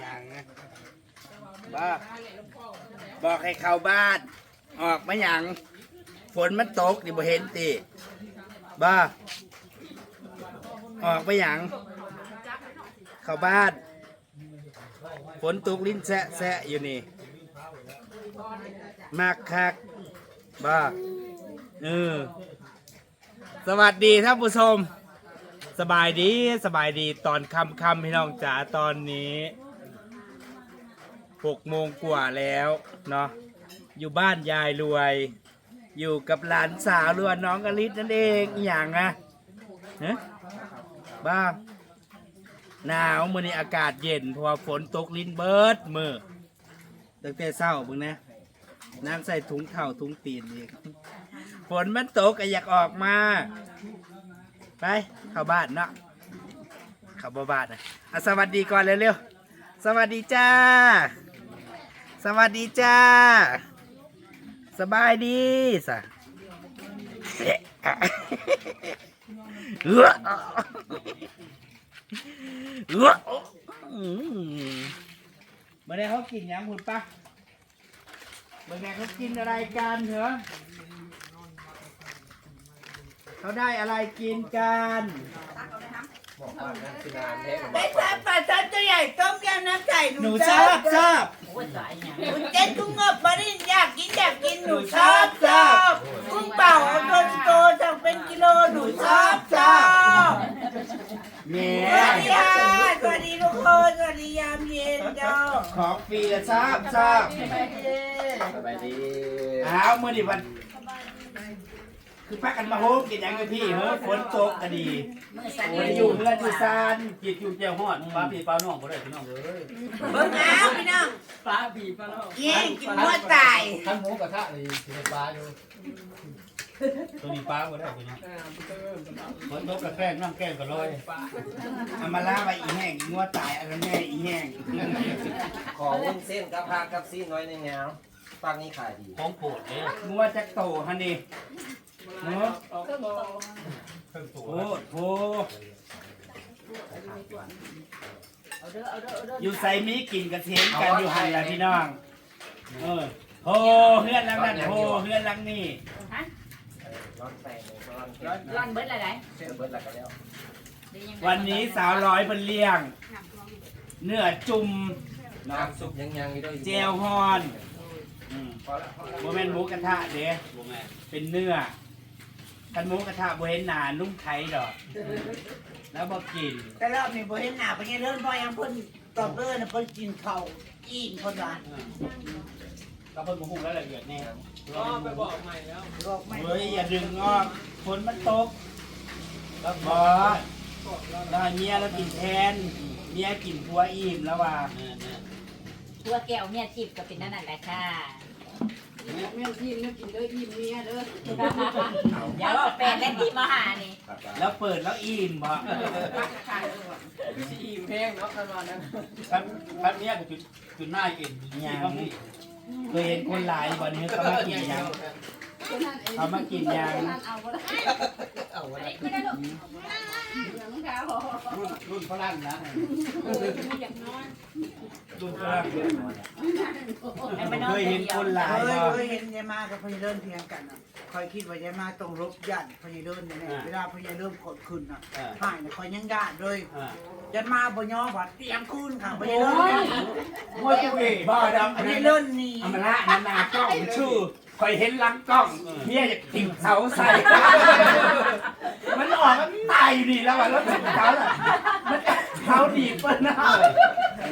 อย่างนะบอกบอกให้เข้าบ้าน ออกมาอย่าง ฝนมันตกดิบ่เห็นติบ้าออกมาอย่างเข้าบ้าน ฝนตกลิ้นแซะแซะอยู่นี่ มากคักบ้าเออสวัสดีท่านผู้ชม สบายดีสบายดีตอนคำคำพี่น้องจ๋าตอนนี้หกโมงกว่าแล้วเนาะอยู่บ้านยายรวย อยู่กับหลานสาวรวนน้องอลิศนั่นเองอหย่างนะฮะบ้างหนาวมื่อนี้อากาศเย็นเพราะว่าฝนตกลิ้นเบิดมือตั้งแต่เศร้าบึงนะนางใส่ถุงเข่าถุงตีนอีกฝนมันตกก็อยากออกมา ไปเข้าบ้านเนาะเข้าบ้านนะอะสวัสดีก่อนเร็วๆสวัสดีจ้า สวัสดีจ้า สบายดีสะเอื้อเอื้ออืมเมื่อไงเขากินยังคุณปะเมื่อไงเขากินอะไรกันเหรอ เขาได้อะไรกินกันไม่ทราบปลาซับตัวใหญ่ต้มยำน้ำใสหนูชอบชอบหนูเจ๊กุ้งงบมาดิอยากกินอยากกินหนูชอบชอบกุ้งเป่าเอาตัวโตสั่งเป็นกิโลหนูชอบชอบแหมสวัสดีค่ะสวัสดีทุกคนสวัสดียามเย็นเจ้าของฟรีละชอบชอบสบายดี อ้าวมื่อนี้วัน คือพักกันมาโฮมกินหยังกับพี่เฮ้ยฝนตกก็ดีวันอยู่เพื่อนอยู่ซานกินอยู่แจ่วฮอดปลาปีปลาน้องบ่ได้พี่น้องเอ้ยเบิ่งเอาพี่น้องปลาปีปลาน้องเย่กินหัวตายท่านหมูกระทะเลยกินปลาอยู่ตัวนี้ปลาบ่ได้พี่น้องฝนตกกระแกล้งน้ำแกล้งก็ลอยเอามาล่าไว้อีแห้งอีงัวตายเอะไรแม่อีแห้งขอวุ้นเส้นกับผักกับซีน้อยในแนวปังนี้ขายดีของโปรดเด้งัวจักโตฮันนี่ เนาะเครื่องตัวโอ้โหอยู่ใส่มีกินกระเทียมกันอยู่หันแหละพี่น้อง เออโหเฮือนหลังนั้นโหเฮือนหลังนี้ร้อนแป้งร้อนร่อนเบิดอะไรเส้นเบิร์ดแล้วก็แล้ววันนี้สาวร้อยเพิ่นเลี้ยง เนื้อจุ่มเนาะน้ำซุปยังยังอยู่ด้วยเจลฮอนอืมพอแล้วพอแล้วบ่แม่นหมูกระทะเด้บ่แม่นเป็นเนื้อ คันหมูกระทะบ่เห็นหน้านุ่มไข่ดอก แล้วบ่กิน แต่รอบนี้บ่เห็นหน้าเป็นไงเริ่มพอยังเพิ่นตอบเลยนะเพิ่นกินข้าวอิ่มเพิ่นว่าก็เพิ่นบ่ฮู้รายละเอียดแน่ก็ไปบอกใหม่แล้วบอกไม่เฮ้ยอย่าดึงออกฝนมันตกแล้วบอสแล้วให้เมียแล้วกินแทน เมียกินพัวอิ่มแล้วว่าแน่แน่ตัวแก้วเมียทิพย์ก็เป็นนั่นแหละค่ะ แม่ทีมเนี่ยกินเลยอิ่มเนี่ยเด้ออย่าว่าแฟนและที่มาหานี่แล้วเปิดแล้วอิ่มบ่อิ่มแพงเนาะประมาณนั้นครับครับเนี้ยก็จุดจุดหน้ากินยางนี่เคยเห็นคนหลายบ่นี้เขามากินหยังเขามากินหยังเอาก็ได้เอาไว้ รุ่นรุ่นฝรั่งนะดูกระไปนอนเคยเห็นคนหลายเคยบ่เคยเห็นยายมากับพญาเดินเพียงกันน่ะ คอยคิดว่ายายมาต้องรบยันพญาเดินแน่ๆเวลาพญาเดินกดขึ้นน่ะอ่าหายน่ะคอยยังญาติเลยอ่ายันมาบ่ยอมว่าเตรียมคืนค่ะพญาโอ้เดินยมวยกูเอ๋บ่ดำพอันญานี้เดินนี่อำมาละนานากล้องชื่อคอยเห็นหลังกล้องเมียจะติ่งเสาใส่ มันออกมันตายอยู่ดีแล้วอะแล้วถึงเขาอะมันเขาดีเปิ้ลหน้า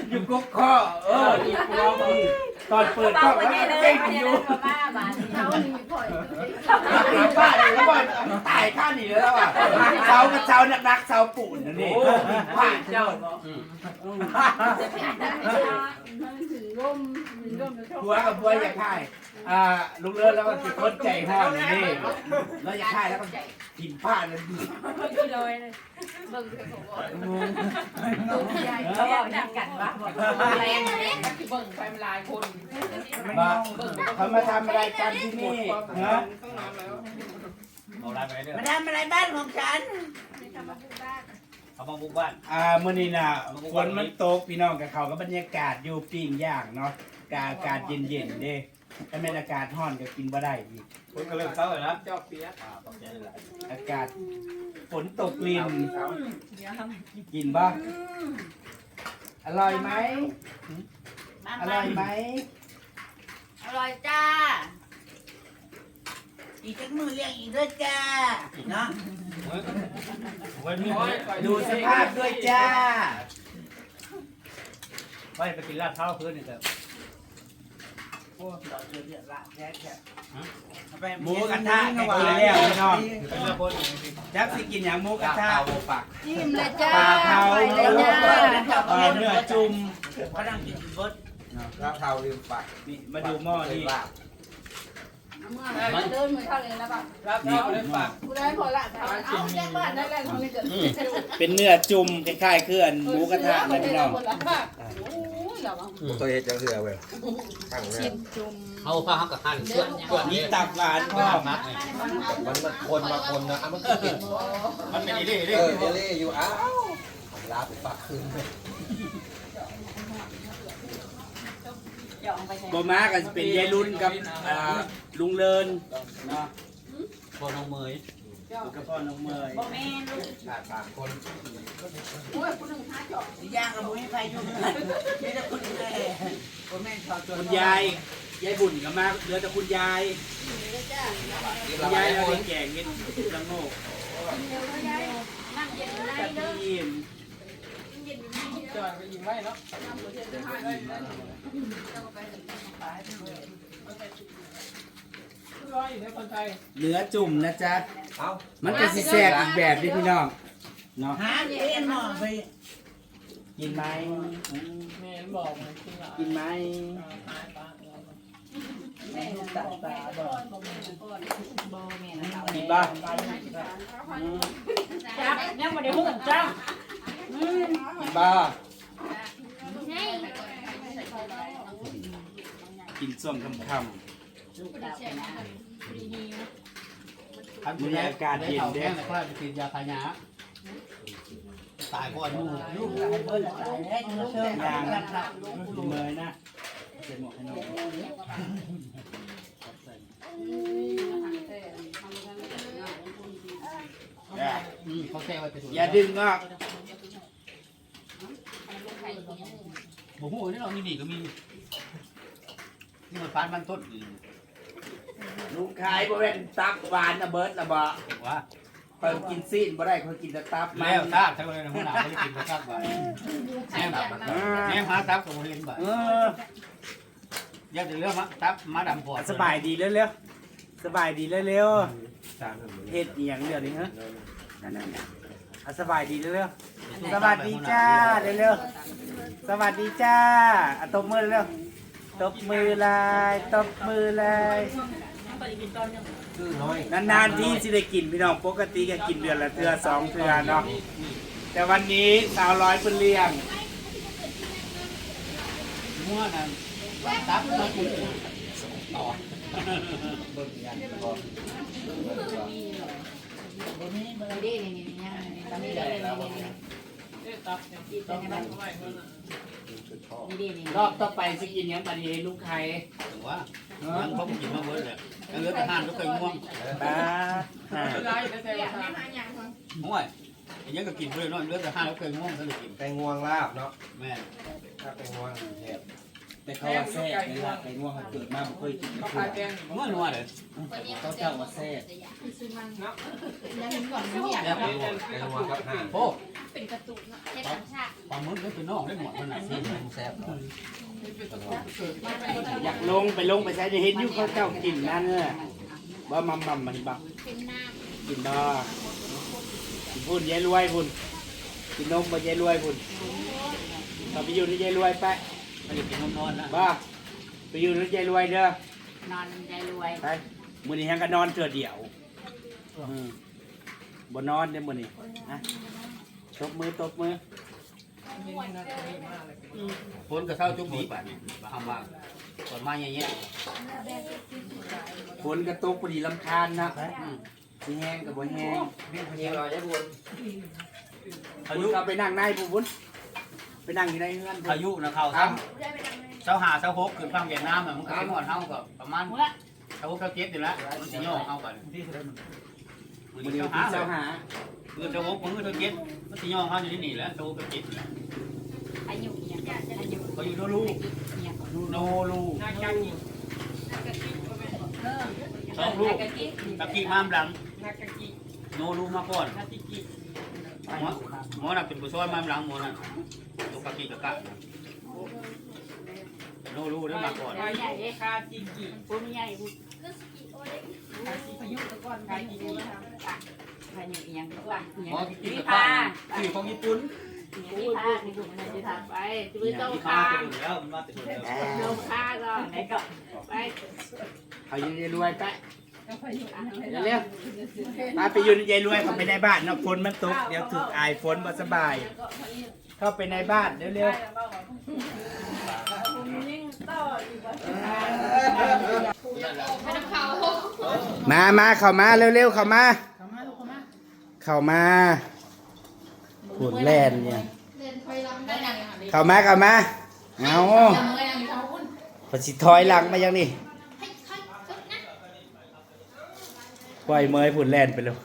อยู่กกข้อเอออีกเรา ตอนเปิดกล้องไปแล้วนี่เลยเก่งไปอยู่ยมาบ้าบานเขาหนีพ่อยบ้าเลยแล้วบอลตายข้าหนีแล้วอะเช้ากับเช้านักนักเช้าปูนนั่นนี่ผ่านเจ้าถึง ร่มถึงร่มแล้วชอบผัวกับผัวอย่าค่ายอ่าลุงเลิศแล้วก็ติดคนใจห้อนนี่แล้วอย่าค่ายแล้วก็ทิมผ้าเลยกินเลยเลยเบิ่งเขาบอกเขาบอกนักกันว่าบอกแรงเลยเบิ่งไปหลายคนมาเขามาทำอะไรกันที่นี่ฮะตั้งนานแล้วเอาได้ไปเด้อมาทำอะไรบ้านของฉัน เอามาบุกบ้านอ่ามื้อนี้น่ะฝนมันตกพี่น้องกับเขาก็บรรยากาศอยู่ปิ้งย่างเนาะกาอากาศเย็นๆเด้ถ้าแม่นอากาศร้อนก็กินบ่ได้อีกคนก็เริ่มเศร้าเลยนะเจ้าเปียกอ่าขอบใจหลายอากาศฝนตกลินกินบ่อร่อยไหมอร่อยไหมอร่อยจ้า อีกจักมือเลี้ยงอีกด้วยจ้าเนาะไว้มีดูสภาพด้วยจ้าไว้ไปกินลาดเท้าคืนนี่เถอะโอ้ดอกเดือดเดือดละแท้แท้หมูกระทะก็กินแล้วพี่น้องเป็นเรื่องคนอย่างนี้จักสิกินหยังหมูกระทะเตาปักจิ้มเลยจ้าปลาเผาไปเลยจ้าปลาเนื้อจุ่มเขาดังกินเบิดลาบเทาลืมปักนี่มาดูหม้อนี่ ลาเมื่อเดินมือเท่าเลยแล้วป่ะลาบเทาลืมปักกูได้พอละเอาแจ้งบ้านได้แล้วทำไมเกิดเป็นเนื้อจุ่มคล้ายๆเคลื่อนหมูกระทะนะพี่น้องโอ้ยเรอตัวเฮ็ดจังเสือเว้ยตั้งแล้ชิวมจุ่มเอาผ้าหักกับหั่นส่วนส่วนมีนี้ตับหวานพร้อมมักเนี่ยมันมันคนมาคนนะมันคือเป็นมันเป็นอีเล่เล่อเล่อยู่อ้าวลาบปักคืนบ่มาก็สิเป็นยายรุ่นกับ ลุงเลินเนาะพอน้องเมยอยู่กับพ่อน้องเมยขาดปากคนโอ้ยคุณหนึ่งห้าจอกสิย่างกับบุ้ยไฟอยู่เงินนี่จะคุณแม่คุณแม่ชอบจนคุณยายยายบุญก็มาเหลือแต่คุณยายกินคุณละยายไม้เราคได้นแกงเม็ดละโงกนั่งเย็นได้กับเด้อทีม เนื้อจุ่มนะจ๊ะ เอามันก็สิแซ่บอีกแบบนี่พี่น้องเนาะหาเอ็นหม้อไปกินไหมกินไหมตัดตาบ่กินบ้างจ้ายังไม่ได้หุ่นจ้ากินบ้างกินส่วงคำคำ ทำแอากาศเย็นเด้แต่ก็ไปกินยาคายาตายก่อนนู่นลูกหลานเบิดตายแล้วจะเชิญๆอย่างกันครับกินเลยนะเจ็บหมดให้น้องอืมเขาแซ่ไว้ไปถูกอย่าดึงออกผมหูนี่เรานี่ดีก็มีนี่มันฟานมันต้นอืม ลุงขายบ่เป็นตับหวานนะเบิร์ดนะบ่ว่าเปิดกินซีนบ่ได้เขากินแต่ตับมันแล้วทราบทั้งเลยนะหัวหน้าไม่ได้กินมาทราบไปแง่แง่มาทับกับโรงเรียนไปเอออยากจะเรื่องมาทับมาดำพอสบายดีเร็วๆสบายดีเร็วๆเฮ็ดอหย่างเดียวนี้ฮะนั่นๆๆอะสบายดีเร็วๆสวัสดีจ้าเร็วๆสวัสดีจ้าอะตบมือเร็วๆตบมือลายตบมือลาย คือน้อยนานๆที่สิได้กินพี่น้องปกติก็กินเดือนละเทื่อสองเทื่อเนาะแต่วันนี้สาวร้อยเพิ่นเลี้ยงมั่วนั่นทับมาคุณต่อนี่นี่นี่นี่ตอนนี้เลยนี่นี่รอบต่อไปสิกินหยังบัดนี้ลูกไข่ถึงว่ายังเขากินมาเบิร์ดเลยยัง เลือแต่ห้านก็เคยง่วงป้าฮะง่วยยังก็กินเพื่อนน้อยเลือแต่ห้านก็เคยง่วงก็เลยกินไก่งวงลาบเนาะแม่ถ้าไก่งวงเห็ด แต่เขาว่าแซ่บเลยล่ะไก่ง่วงเขาเกิดมาบ่เคยกินเลยง่วงนัวเลยเขาเจ้าว่าแซ่บยังเห็นก่อนนี่อยากแล้วไก่งวงไก่งวงกับห่านโอ้เป็นกระตุกเนาะเจ็ดสัญชาติปลาหมึกก็คือน้องได้หมดมันน่ะซีนแซ่บเนาะอยากลงไปลงไปใช้จะเห็นอยู่เขาเจ้ากินนั่นเนอะว่ามัมมัมมันบักเป็นน้กินบ่กินพุ่นยายรวยพุ่นกินนมบ่ยายรวยพุ่นถ้าไปอยู่ที่ยายรวยไป ไม่ได้กินนมนอนนะบ้าไปอยู่ที่ยายรวยเด้อนอนใจรวยไปมื้อนี้ยังก็นอนเทื่อเดี่ยวอืมบ่นอนเด้อมื้อนี้นะตบมือตบมือคนก็เศร้าจุกดีป่ะนี่มาทำบ้างก่อนมาอย่างเงี้ยฝนกระตกพอดีลำคาญนะมสิแห้งกับบ่แห้งวิ่งพะเนียวเราได้บุญเอายุเอาไปนั่งในบุญ ไปนั่งอยู่ในเฮือนอายุนะเขาซ้ำเจ้าหาเจ้าหกขึ้นฟังเวียดนามน่ะมันก็เป็นหอดเฮาก็ประมาณเจ้าหกเจ้าเจ็ดนี่แหละมันสิย่อเฮากันมันมันสิเดียวเจ้าหาพี่เจ้าหาเงินเจ้าหกมันเงินเจ้าเจ็ดมันสิย่อเฮาอยู่ที่นี่แหละเจ้าหกเจ้าเจ็ดนี่แหละอายุเนี่ยอายุเขาอยู่โนรูเนี่ยโนรูสองลูกตะกี้มามหลังโนรูมาก่อนหมอหมอน่ะเป็นผู้ช่วยมามหลังหมอน่ะ ปกี้กะกะโนรูเด้อมาก่อนใหญ่เลยค่ะจริงจริปุ้มใหญ่ปุ้มอายุตะก้อนใครกินได้ทำใครอยู่อีย่างว่าหมอที่กินวิกะพาสื่อของญี่ปุ่นวิพาในกลุ่มนั้นจะทำไปจะไปเนี่ยโต้าข้างวแล้วมันมาต่คนเดียวโต้าข้าก็ไหนก็ไปเขาอยู่ในรวยไปเร็วมาไปยู่ในยายรวยเขาไปในบ้านเนาะฝนมันตกเดี๋ยวถูกอายฝนบ่สบาย เข้าไปในบ้านเร็วๆมามาเข้ามาเร็วๆเข้ามาเข้ามาพูดแล่นเนี่ยเข้ามาเข้ามาเอาพอสิถอยหลังมายังนี่ปล่อยเมยพูดแล่นไปแล้ว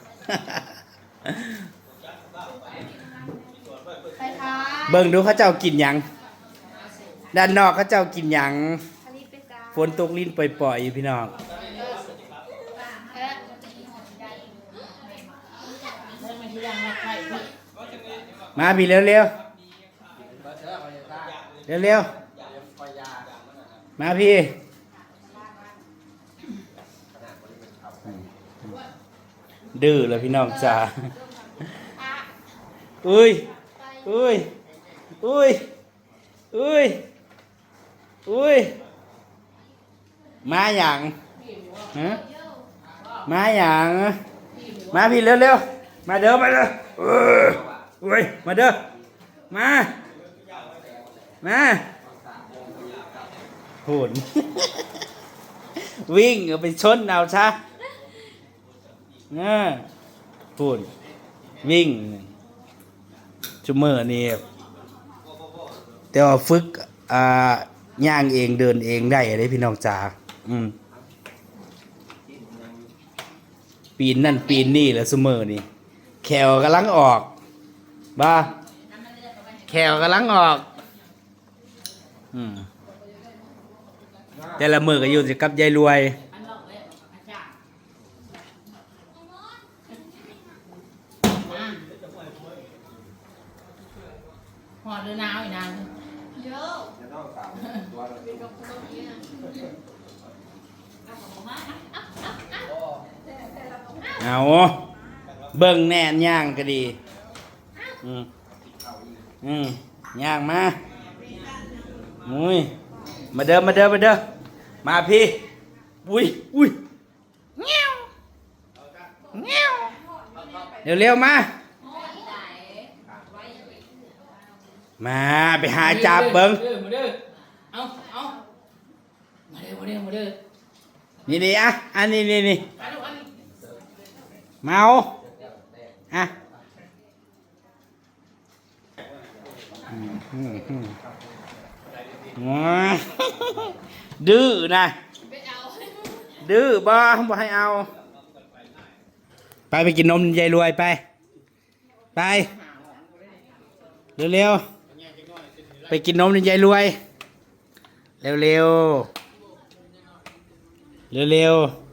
เบิ่งดูเขาเจ้ากินหยัง ด้านนอกเขาเจ้ากินหยังฝนตกลิ้นปล่อยๆอยู่พี่น้อง มาพี่เร็วเร็วเร็วเร็วๆมาพี่ ดื้อเลยพี่น้องจ๋าอุ้ยอุ้ย อุ้ย อุ้ย อุ้ย มาอย่างฮะมาอย่างมาพี่เร็วเร็วๆมาเด้อมาเด้อเอออุ้ยมาเด้อ มา มาโหนวิ่งไปชนเอาซะน่าพูดวิ่งชุมเมอร์นี่ แต่ว่าฝึกอ่าย่างเองเดินเองได้อะไรพี่น้องจ๋าอืมปีนนั่นปีนนี่แล้วซุมเมอร์นี่แขวกำลังออกบ้าแขวกำลังออกอืมแต่ละมือก็อยู่กับยายรวยหอดหรือหนาวอีกนาน เอาเบิ่งแน่นย่างก็ดี อืมอืมย่างมามุ้ยมาเด้อมาเด้อมาเด้อมาพี่ อุ้ยอุ้ยเงี้ยวเงี้ยวเร็วเร็วๆมา มาไปหาจับเบิ่งมาเด้อมาเด้อเอาเอามาเด้อมาเด้อมาเด้อนี่นี่อะอันนี้นี่นี่ มาลูกอันมาเอาอะดื้อนะ ดื้อบ่บ่ให้เอา ไปไปกินนมยายรวยไป ไป เร็วๆ ไปกินนมยายรวย เร็วๆ เร็วๆ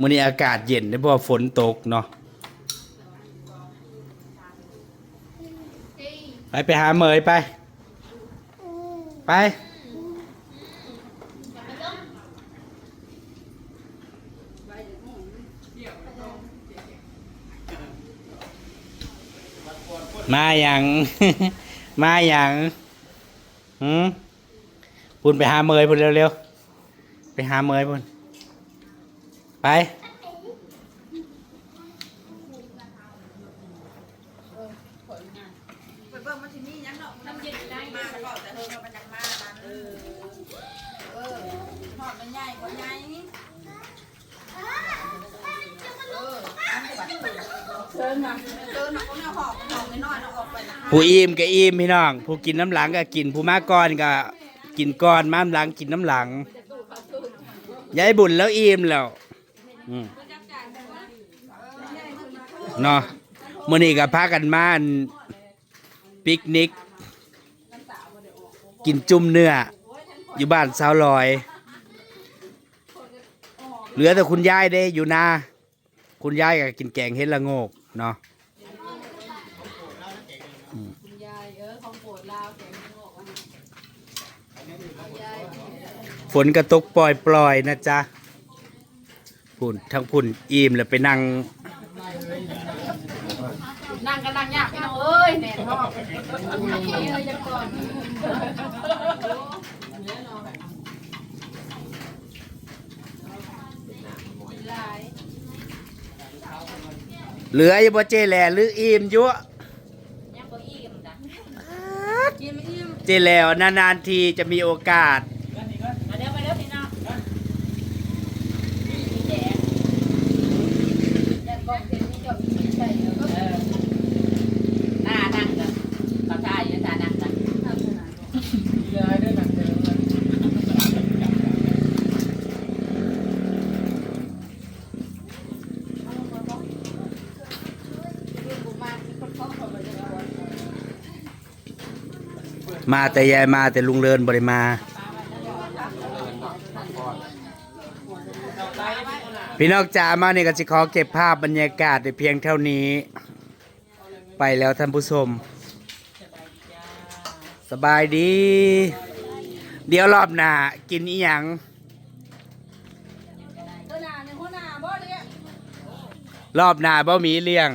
มื้อนี้อากาศเย็นได้บ่ฝนตกเนาะไปไปหาเหมยไป ไป มาอย่าง มาอย่างหืมพุ่นไปหาเมยพุ่นเร็วๆ ไปหาเมยพุ่น ไปน้ำเย็นได้มาแล้วก็แต่เธอก็มันยังมามันเออเออหอดมันใหญ่กว่าใหญ่เอออันนี้บัดเชิญมาเชิญมาเขาเนี่ยหอกหอกน้อยๆเราออกไปนะผู้อิ่มก็อิ่มพี่น้อง ผู้กินน้ำหลังก็กิน ผู้มาก่อนก็กินก่อนมาน้ำหลังกินน้ำหลังยายบุญแล้วอิ่มแล้ว เนาะมื้อนี้ก็พากันมานปิกนิก กินจุ่มเนื้อ อยู่บ้านสาวลอย เหลือแต่คุณยายได้อยู่นาคุณยายก็กินแกงเฮ็ดละโงกเนาะฝนกระตกปล่อยๆนะจ๊ะ พุ่นทั้งพุ่นอิ่มแล้วไปนั่งนั่งกันนั่งยากพี่น้องเอ้ยแน่นอนเอ้ยจะก่อนเหลืออยู่บ่เจแลหรืออิ่มอยู่ยังบ่อิ่มจ้ะเจแลวนานๆทีจะมีโอกาส มาเดี๋ยวมาเดี๋ยวพี่น้องหน้านั่งกันเขาทายอยู่ท่านั่งกัน มาแต่ยายมาแต่ลุงเลินบริมา พี่นอกจากมาเนี่ยก็จะขอเก็บภาพบรรยากาศในเพียงเท่านี้ ไปแล้วท่านผู้ชม สบายดี เดี๋ยวรอบหน้ากินอีหยังเออหนาบ้าบ่เลยรอบหน้าบ่มีเลี้ยง